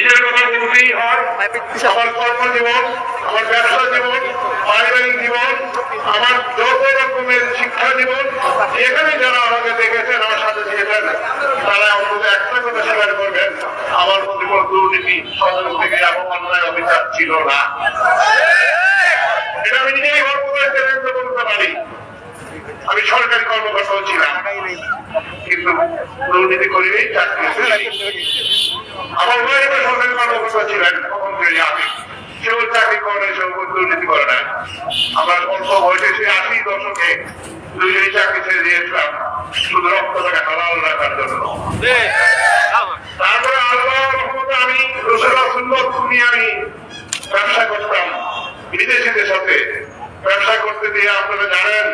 নিজের কথা বলতেই হয় আমার কর্মজীবন আমার ব্যবসা জীবন পারিবারিক জীবন আমার যত রকমের শিক্ষা জীবন এখানে যারা আমাকে দেখেছেন আমার সাথে ছিলেন তারা অন্তত একটা কথা স্বীকার করবেন আমার মধ্যে কোনো দুর্নীতি সদর থেকে অবমাননায় অভিযোগ ছিল না। এটা আমি নিজেই গর্ব করে চ্যালেঞ্জ করতে পারি। আমি সরকারি কর্মকর্তাও ছিলাম। কিন্তু দুর্নীতি করিনি চাকরি আমার ওয়াইফ সরকারি কর্মকর্তা ছিলেন আমি সেও চাকরি করে সেও দুর্নীতি করে না আমার অল্প বয়সে সে আশি দশকে দুইজনই চাকরি ছেড়ে দিয়েছিলাম শুধু রক্তটাকে হালাল রাখার জন্য। তারপরে আল্লাহ রহমতে আমি রসুল্লাহ সুন্নত নিয়ে আমি ব্যবসা করতাম বিদেশিদের সাথে। ব্যবসা করতে দিয়ে আপনারা জানেন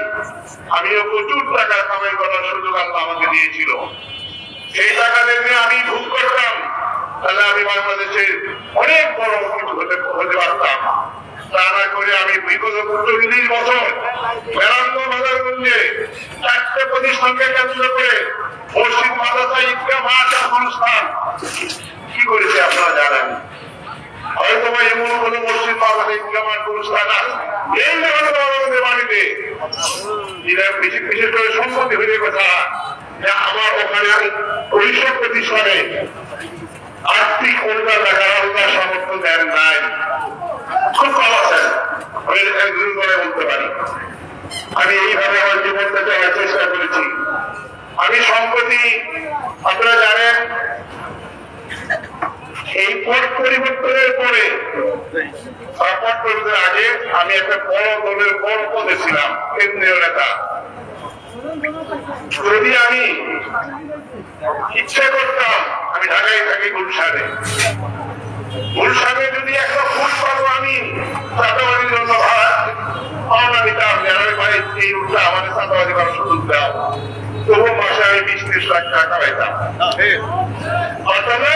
আমিও প্রচুর টাকা কামাই করার সুযোগ আল্লাহ আমাকে দিয়েছিল। সেই টাকা দিয়ে আমি ভুল করতাম, তাহলে আমি বাংলাদেশে অনেক বড় কিছু হতে হতে পারতাম। আমি বিগত কি করেছে আপনারা জানেন? হয়তো এমন কোন বিশেষ করে সম্মতি হয়ে কথা, যে আমার ওখানে উনিশশো প্রতিষ্ঠানে আর্থিক অনুদান রাখার আল্লাহ সামর্থ্য দেন নাই, খুব কম আছেন। একজন করে বলতে পারি। আমি এইভাবে আমার জীবনটা চলার চেষ্টা করেছি। আমি সম্প্রতি, আপনারা জানেন এই পট পরিবর্তনের পরে বা পরিবর্তনের আগে আমি একটা বড় দলের বড় পদে ছিলাম, কেন্দ্রীয় নেতা। যদি আমি ইচ্ছে করতাম, আমি ঢাকায় থাকি গুলশানে। গুলশানে যদি একটা ফুল পাবো আমি চাঁদাবাদির জন্য ভাড়া যে আমি বাড়ি এই উঠটা আমাদের চাঁদাবাদি করার সুযোগ দাও। তবু মাসে আমি বিশ ত্রিশ লাখ টাকা পাইতাম পারতাম না?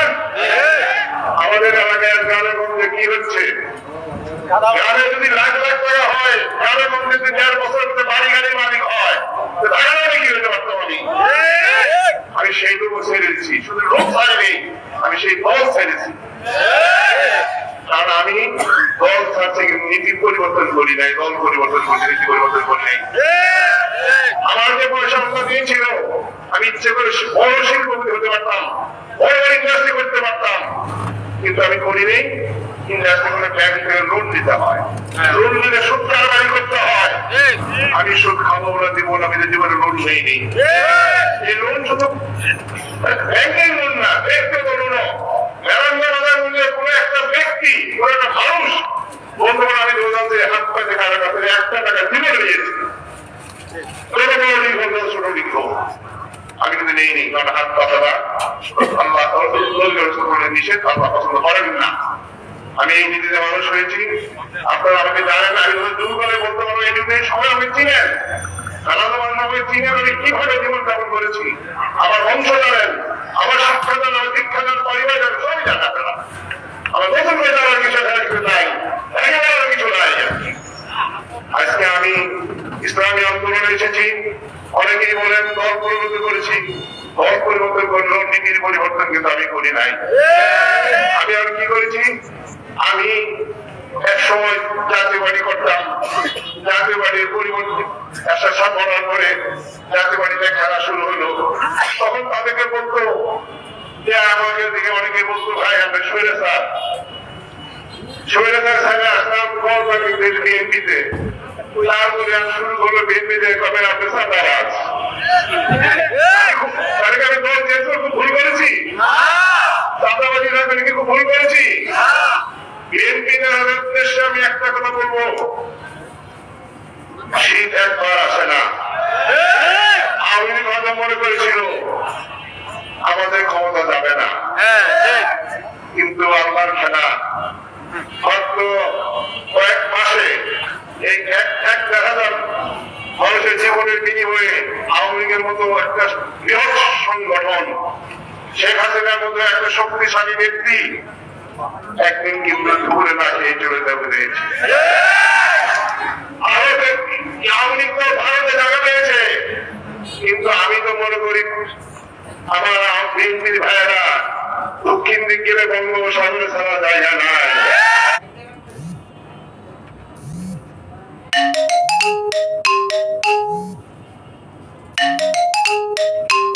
আমাদের এলাকায় মধ্যে কি হচ্ছে? গ্রামে যদি লাখ লাখ টাকা হয় মধ্যে যদি দেড় বছর বাড়ি গাড়ি মালিক হয় কি হতে পারতাম আমি? আমি সেই লোক ছেড়ে দিচ্ছি শুধু লোক ছাড়েনি আমি সেই দল ছেড়েছি কারণ আমি দল ছাড়ছে নীতি পরিবর্তন করি নাই দল পরিবর্তন করি নীতি পরিবর্তন করি নাই আমার যে পয়সা আমরা দিয়েছিল আমি ইচ্ছে করে বড় শিল্পপতি হতে পারতাম বড় বড় ইন্ডাস্ট্রি করতে পারতাম কিন্তু আমি করি নেই ব্যাংক থেকে লোন নিতে হয়। লোন নিলে সুদ কারবারি করতে হয়। আমি সুদ খাব না দিব না আমি জীবনে লোন নেই নেই এই লোন শুধু ব্যাংকের লোন না ব্যক্তিগত লোনও মেরান্না বাজার মূল্যে কোনো একটা ব্যক্তি কোনো একটা মানুষ বন্ধুগণ আমি দোকান থেকে হাত পাতে কারও কাছে একটা টাকা দিলে নিয়েছি কোনো বড় লিখব না ছোট লিখব আমি কিন্তু নেই নেই কারণ হাত পাতাটা আল্লাহ করে নিষেধ আল্লাহ পছন্দ করেন না আমি এই নীতিতে মানুষ হয়েছি। আপনারা আমাকে জানেন, আমি দূর করে বলতে পারব যুগে সবাই আমাকে চিনেন। মানুষ আমাকে চিনেন, আমি কীভাবে জীবন যাপন করেছি? আমার বংশ জানেন, আমার জানেন দীক্ষা জানেন পরিবার জানেন, সবই জানা আপনারা। আমার নতুন করে জানার কিছু এখানে কিছু নাই কিছু নাই আজকে আমি ইসলামী আন্দোলনে এসেছি। অনেকেই বলেন, দল পরিবর্তন করেছি। দল পরিবর্তন করলেও নীতির পরিবর্তন কিন্তু আমি করি নাই। আমি আর কি করেছি? আমি এক সময় জাতীয় বাড়ি করতাম। জাতীয় বাড়ির পরিবর্তন একটা করার পরে জাতীয় বাড়িতে খেলা শুরু হলো। তখন তাদেরকে বলতো যে আমাকে দিকে অনেকে বলতো ভাই আমরা সরে স্যার সৈরাচার সাহেব আসলাম কল বাকি বিএনপিতে। তারপরে আমি শুরু করল বিএনপিতে কবে? আপনি সাদাবাজ তাহলে কি আমি দল চেঞ্জ করে ভুল করেছি? সাদাবাজি রাজনীতি খুব ভুল করেছি? বিএনপি নেওয়ার উদ্দেশ্যে আমি একটা কথা বলব। শীত একবার আসে না। আওয়ামী লীগ হয়তো মনে করেছিল আমাদের ক্ষমতা যাবে না। কিন্তু আল্লাহর খেলা মাত্র কয়েক মাসে এই এক এক দেড় হাজার মানুষের জীবনের বিনিময়ে আওয়ামী লীগের মতো একটা বৃহৎ সংগঠন শেখ হাসিনার মতো একটা শক্তিশালী ব্যক্তি একদিন কিন্তু দুপুরে না খেয়ে চলে যাবে কিন্তু আমি তো মনে করি, আমার বিএনপির ভাইয়েরা দক্ষিণ দিক গেলে বঙ্গোপসাগরে ছাড়া জায়গা নাই।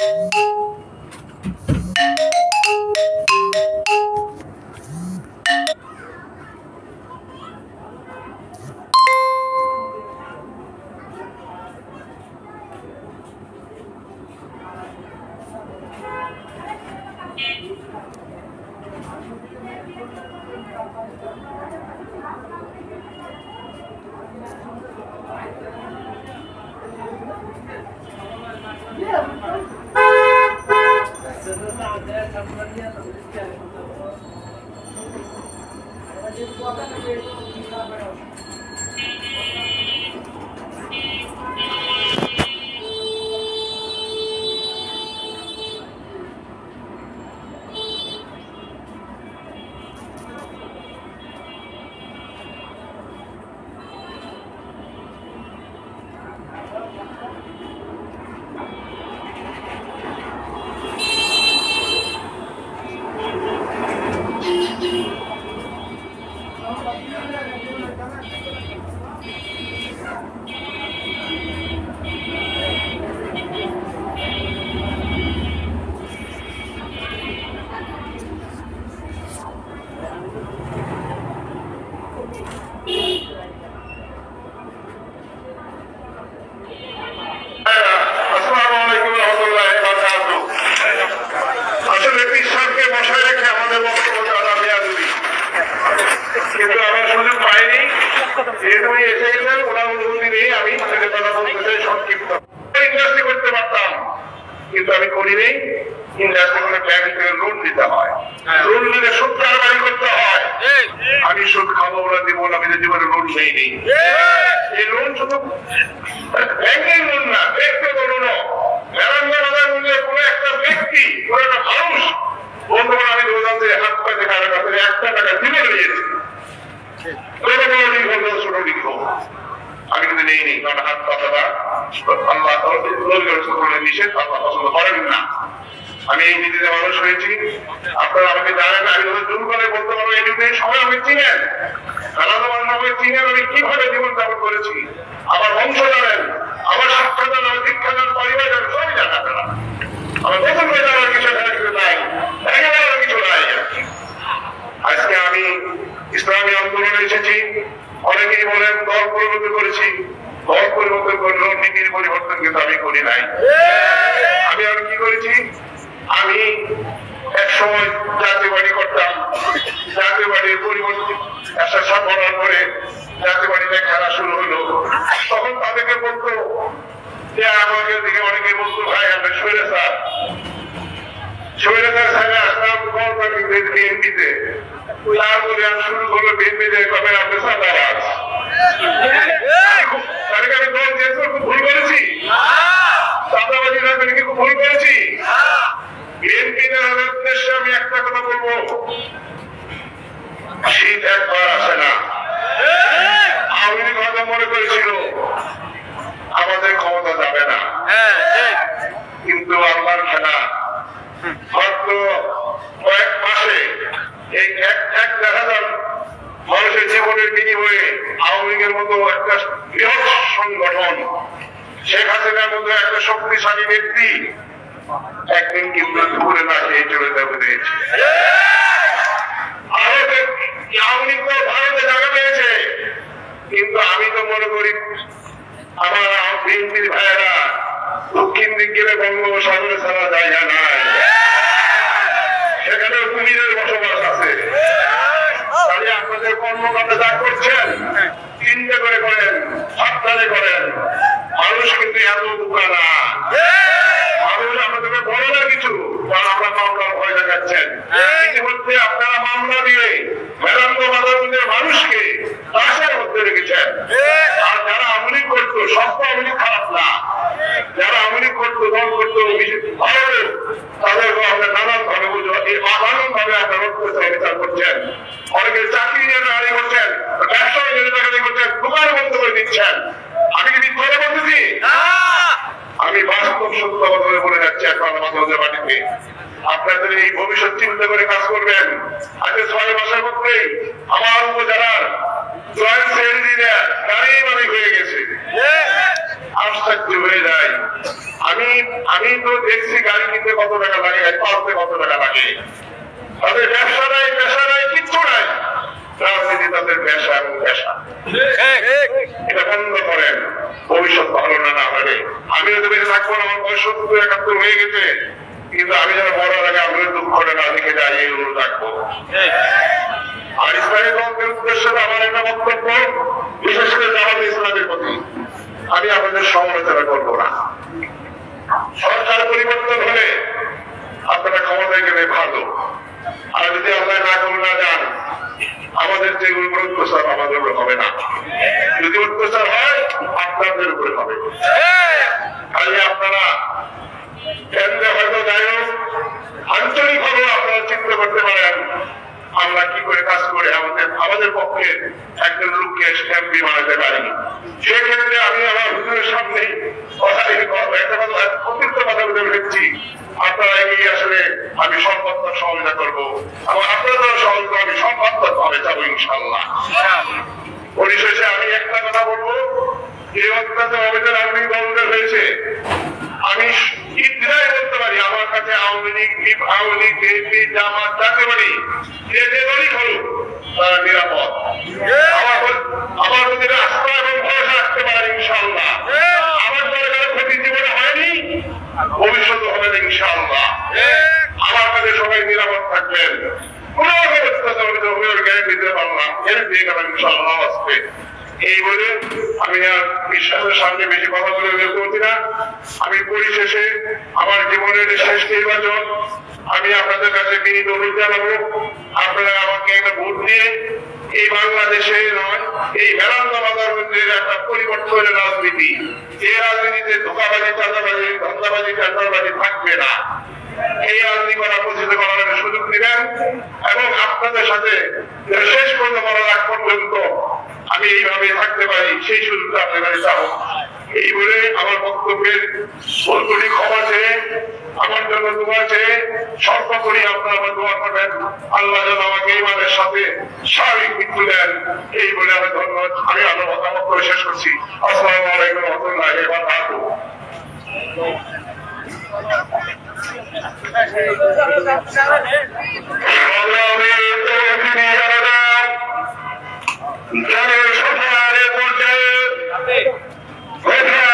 আসসালামু কিন্তু আমি করিনি ইন্ডাস্ট্রি করে ব্যাংক থেকে লোন দিতে হয়। কারবারি করতে হয়। আমি সুদ খাব ওরা দিব না আমি তো জীবনে লোন নেইনি এই। লোন শুধু ব্যাংকের লোন না ব্যক্তিগত লোনও কোনো একটা ব্যক্তি কোনো একটা মানুষ বন্ধুরা আমি দোকান থেকে হাত পাতে কারও কাছে একটা টাকা দিলে রয়েছে বড় বড় লিখো ছোট লিখো আমি কিন্তু নেই নেই কারণ হাত পাতাটা আল্লাহ করে নিষেধ আল্লাহ পছন্দ করেন না আমি এই নীতিতে মানুষ হয়েছি। আপনারা আমাকে জানেন আমি যদি জোর করে বলতে পারব, এই যুগে সবাই আমাকে চিনেন। আলাদা মানুষ আমাকে চিনেন আমি কীভাবে জীবন যাপন করেছি। আমার বংশ জানেন, আমার শিক্ষা জানেন আমার দীক্ষা জানেন, পরিবার জানেন, সবই জানেন আপনারা। আমার কিছু কিছু নাই, একেবারে কিছু নাই আজকে আমি ইসলামী আন্দোলনে এসেছি। অনেকেই বলেন, দল পরিবর্তন করেছি। দল পরিবর্তন করলেও নীতির পরিবর্তন কিন্তু আমি করি নাই। আমি আর কি করেছি? আমি এক সময় জাতীয় বাড়ি করতাম। জাতীয় বাড়ির পরিবর্তন একটা করার পরে জাতীয় বাড়িতে খেলা শুরু হলো। তখন তাদেরকে বলতো যে আমাকে দিকে অনেকে বলতো ভাই আমরা সরে স্যার সৈরাচার সাহেব আসলাম গভর্নমেন্ট বিএনপিতে। তারপরে আমি শুরু করল বিএনপিতে কবে? আপনি সাদাবাজ তাহলে কি আমি দল চেঞ্জ ভুল করেছি। সাদাবাজি ভুল করেছি। আমি একটা কথা বলব শীত একবার আসে না আওয়ামী লীগ মনে করেছিল আমাদের ক্ষমতা যাবে না কিন্তু আল্লাহর খেলা কয়েক মাসে এই এক দেড় হাজার মানুষের জীবনের বিনিময়ে আওয়ামী মতো একটা বৃহৎ সংগঠন, শেখ হাসিনার মতো একটা শক্তিশালী ব্যক্তি একদিন কিন্তু দুপুরে খেয়ে চলে যাবে ভারতে জায়গা পেয়েছে। কিন্তু আমি তো মনে করি, আমার বিএনপির ভাইয়েরা দক্ষিণ দিক গেলে বঙ্গোপসাগরে ছাড়া জায়গা নাই। সেখানে কুমিরের বসবাস আছে। আপনাদের কর্মকাণ্ড যা করছেন চিন্তা করে করেন সাবধানে করেন। মানুষ কিন্তু এত বোকা আপনাদেরকে বলে না কিছু। কারণ আমরা মামলার ভয় দেখাচ্ছেন ইতিমধ্যে আপনারা মামলা দিয়ে মেরাঙ্গ বাজারের মানুষকে চাষের মধ্যে রেখেছেন আর যারা আমলি করতো সব তো আমলি খারাপ না যারা আমলি করতো দল করতো ভালো তাদেরকে আপনার নানান ভাবে বুঝো এই নানান ভাবে আপনার অত্যাচার বিচার করছেন অনেকে চাকরি নিয়ে দাঁড়িয়ে করছেন ব্যবসা নিয়ে দাঁড়িয়ে করছেন দোকান বন্ধ করে দিচ্ছেন আমি কি মিথ্যা কথা বলতেছি আমি আমি বাস্তব সত্য কথা বলে যাচ্ছি এখন আমাদের মাটিতে আপনাদের এই ভবিষ্যৎ চিন্তা করে কাজ করবেন আজকে ছয় মাসের মধ্যেই আমার উপজেলার জয়েন্ট সেক্রেটারিরা গাড়ি মালিক হয়ে গেছে আশ্চর্য হয়ে যায় আমি আমি তো দেখছি গাড়ি কিনতে কত টাকা লাগে পালতে কত টাকা লাগে। তাদের ব্যবসা নাই পেশা নাই কিচ্ছু নাই। রাজনীতি তাদের পেশা এবং পেশা। এটা বন্ধ করেন। ভবিষ্যৎ ভালো না না হবে আমিও তো বেঁচে থাকব আমার বয়স সত্তর, একাত্তর হয়ে গেছে। কিন্তু আমি যেন বড় আগে আপনাদের দুঃখটা না দেখে যাই, এই অনুরোধ রাখব। আর ইসলামী দলদের উদ্দেশ্যে আমার একটা বক্তব্য, বিশেষ করে জামাত ইসলামের প্রতি। আমি আপনাদের সমালোচনা করব না। সরকার পরিবর্তন হলে আপনারা ক্ষমতায় গেলে ভালো। আর যদি আল্লাহ না করুন না যান, আমাদের যে উপর প্রস্তাব আমাদের হবে না যদি অত্যাচার হয় আপনাদের উপরে হবে তাহলে আপনারা কেন্দ্রে হয়তো যাই হোক আঞ্চলিক ভাবে আপনারা চিন্তা করতে পারেন আমরা কি করে কাজ করে আমাদের আমাদের পক্ষে একজন লোককে এমপি বানাতে পারি সেক্ষেত্রে আমি আমার হুজুরের সামনে কথা রেখে কথা- একটা কথা অতিরিক্ত কথা বলে ফেলছি আপনারা এগিয়ে আসলে আমি সম্পদ সহযোগিতা করব এবং আপনাদের সহযোগিতা আমি সম্পদ ভাবে যাব ইনশাল্লাহ পরিশেষে আমি একটা কথা বলব যে অত্যাচার অভিযান আওয়ামী লীগ দলদের হয়েছে আমি ইতিরাই বলতে পারি আমার কাছে আওয়ামী লীগ বিপ আওয়ামী লীগ বিএনপি জামাত যাকে পারি যে যে দলই হলো তারা নিরাপদ। আমার প্রতি- রাস্তা এবং ভরসা রাখতে পারেন ইনশাআল্লাহ। আমার দলে যারা ক্ষতি জীবনে হয়নি ভবিষ্যতে হবে না, ইনশাআল্লাহ। আমার কাছে সবাই নিরাপদ থাকবেন। কোন দিতে পারলাম এই বলে আমি আর বিশ্বাসের সামনে বেশি কথা বের করছি না, আমি পরিশেষে আমার জীবনের শেষ নির্বাচন, আমি আপনাদের কাছে বিনীত অনুরোধ জানাব, আপনারা আমাকে একটা ভোট দিয়ে এই বাংলাদেশে নয়, এই হেরান্দা বাজারের একটা পরিবর্তনের রাজনীতি। এই রাজনীতিতে ধোকাবাজি, চাঁদাবাজি, ধান্দাবাজি চাঁদাবাজি থাকবে না। এই রাজনীতি করা প্রচিত করার সুযোগ দিবেন এবং আপনাদের সাথে শেষ পর্যন্ত করার আগ পর্যন্ত আমি এইভাবে থাকতে পারি, সেই সুযোগটা আপনাদের চাবো। এই বলে আমার বক্তব্যের বন্ধুটি ক্ষমা চেয়ে, আমার জন্য দোয়া চেয়ে সর্বোপরি আপনারা আমার দোয়া করবেন। আল্লাহ যেন আমাকে ইমানের সাথে স্বাভাবিক মৃত্যু দেন। এই বলে আমি ধন্যবাদ। আমি আমার মতামত করে শেষ করছি। আসসালামু আলাইকুম রহমতুল্লাহ এবার জনসভার পর্যায়ে Right here.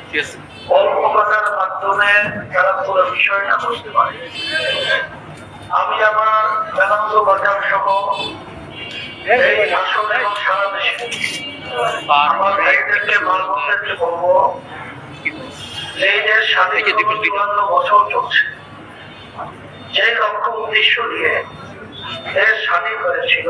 অল্প কথার মাধ্যমে তারা পুরো বিষয়টা বুঝতে পারে। আমি আমার বেদান্ত বাজার সহ এই আসলে এবং সারা দেশে। আমার ভাইদেরকে মানবদেরকে বলব এই দেশ স্বাধীন চুয়ান্ন বছর চলছে। যে লক্ষ্য উদ্দেশ্য নিয়ে দেশ স্বাধীন হয়েছিল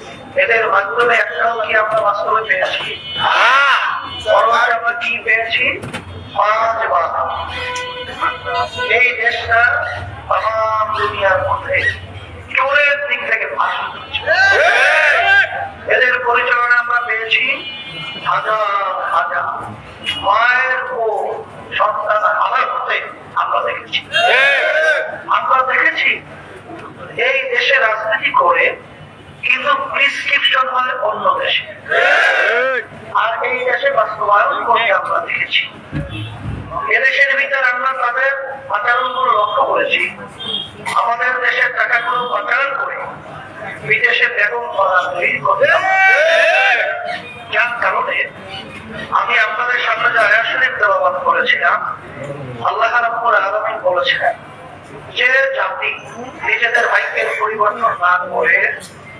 এদের মাধ্যমে একটাও কি আমরা বাস্তবে পেয়েছি? বরং আমরা কি পেয়েছি? এই দেশটা তাম দুনিয়ার মধ্যে চোরের দিক থেকে এদের পরিচালনা আমরা পেয়েছি হাজার হাজার। মায়ের ও সন্তান হালাল হতে আমরা দেখেছি। আমরা দেখেছি এই দেশে রাজনীতি করে কিন্তু প্রিসক্রিপশন হয় অন্য দেশে। আর এই দেশে বাস্তবায়ন করে আমরা দেখেছি। এদেশের ভিতরে আমরা তাদের আচরণগুলো লক্ষ্য করেছি। আমাদের দেশের টাকাগুলো পাচার করে বিদেশে বেগম করা তৈরি করতে যার কারণে আমি আপনাদের সামনে যে আয়াত শরীফ তেলাওয়াত করেছিলাম, আল্লাহ রাব্বুল আলামিন বলেছিলেন, যে জাতি নিজেদের ভাইকে পরিবর্তন না করে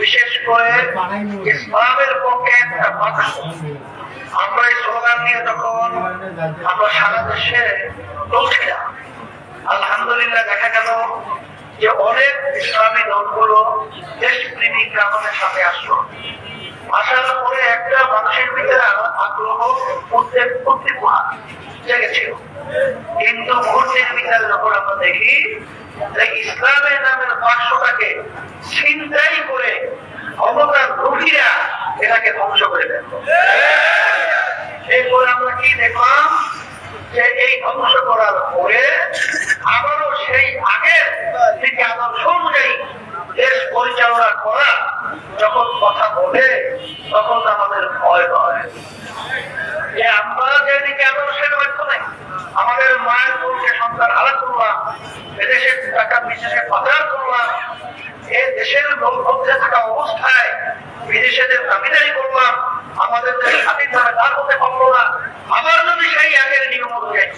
বিশেষ করে ইসলামের পক্ষে একটা কথা আমরা এই স্লোগান নিয়ে তখন আমরা সারা দেশে চলছিলাম আলহামদুলিল্লাহ দেখা গেল যে অনেক ইসলামী দলগুলো দেশপ্রেমিকরা আমাদের সাথে আসলো। আসার পরে একটা মানুষের ভিতরে আগ্রহ, উদ্বেগ, উদ্দীপনা জেগেছিল। কিন্তু মুহূর্তের ভিতরে যখন আমরা দেখি ইসলামের নামের পার্শ্বটাকে ছিনতাই করে ক্ষমতার রুগীরা এটাকে ধ্বংস করে দেন এরপর আমরা কি দেখলাম যে এই ধ্বংস করার পরে আবারও সেই আগের থেকে আদর্শ অনুযায়ী দেশ পরিচালনা করা যখন কথা বলে তখন আমাদের ভয় হয় যে আমরা যেদিকে আদর্শের মাধ্যমে আমাদের মায়ের বোনকে সন্তান হারা করলাম এদেশের টাকা বিদেশে পাচার করলাম এ দেশের মধ্যে থাকা অবস্থায় বিদেশেদের দাবিদারি করলাম আমাদের দেশ স্বাধীনভাবে দাঁড় হতে পারল না আবার যদি সেই আগের নিয়ম অনুযায়ী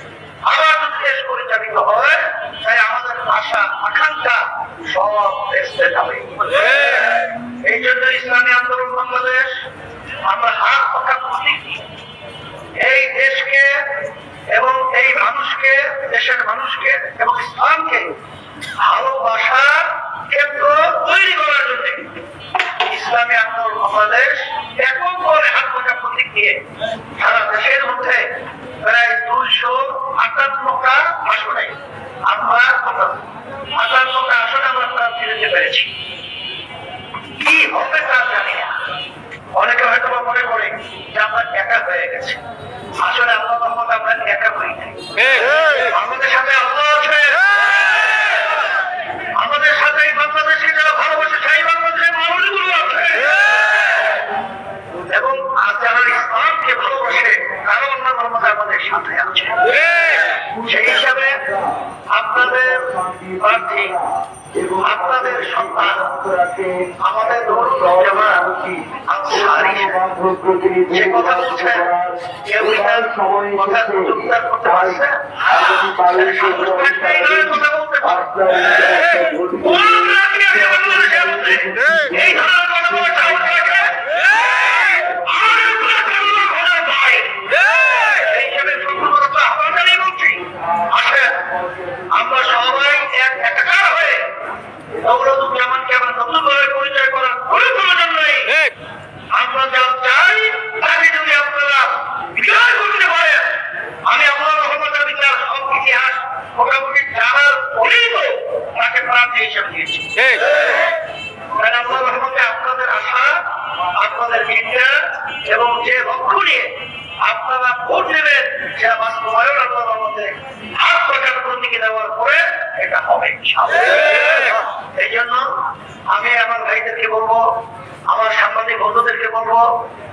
আবার যদি দেশ পরিচালিত হয় তাই আমাদের আশা আকাঙ্ক্ষা সব দেশে যাবে এই জন্য ইসলামী আন্দোলন বাংলাদেশ আমরা হাত পাখা প্রতীক এই দেশকে এবং এই মানুষকে দেশের মানুষকে এবং ইসলামকে ভালোবাসার ক্ষেত্র তৈরি করার জন্য ইসলামী আন্দোলন বাংলাদেশ একক করে হাত পাকা প্রতীক নিয়ে সারা দেশের মধ্যে প্রায় দুইশো আটান্নটা আসনে আমরা আটান্নটা আসনে আমরা প্রার্থী দিতে পেরেছি কি হবে তা জানি না অনেকে হয়তো বা মনে করে যে আমরা একা হয়ে গেছে আসলে আল্লাহ রহমত আমরা একা হই নাই আমাদের সাথে আল্লাহ আছে আমাদের সাথে এই বাংলাদেশে যারা ভালোবাসে সেই বাংলাদেশের মানুষগুলো আছে এবং আর যারা ইসলামকে ভালোবাসে তারা অন্য রহমত আমাদের সাথে আছে সেই হিসাবে আপনাদের আমাদের প্রার্থী আপনাদের সন্তান আমাদের দরুদ জামাত আনসারী যে কথা বলছেন কেউ কথা করতে পারছে। কথা বলতে এই ধরনের কথা বলে আমরা সবাই এক একাকার হয়ে দৌলতুজ্জামানকে আমরা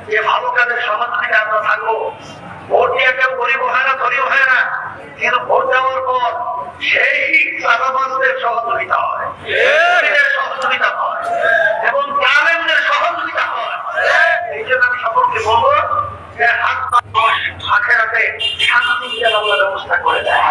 যে ভালো কাজের সমাধানে আমরা থাকব। ভোট দিয়ে কেউ গরিব হয় না ধরিও হয় না কিন্তু ভোট দেওয়ার পর সেই চাঁদাবাজদের সহযোগিতা হয় সহযোগিতা হয় এবং গ্রামের সহযোগিতা হয়। এই জন্য আমি সকলকে বলব যে হাত আখেরাতে শান্তি দিয়ে ব্যবস্থা করে দেয়।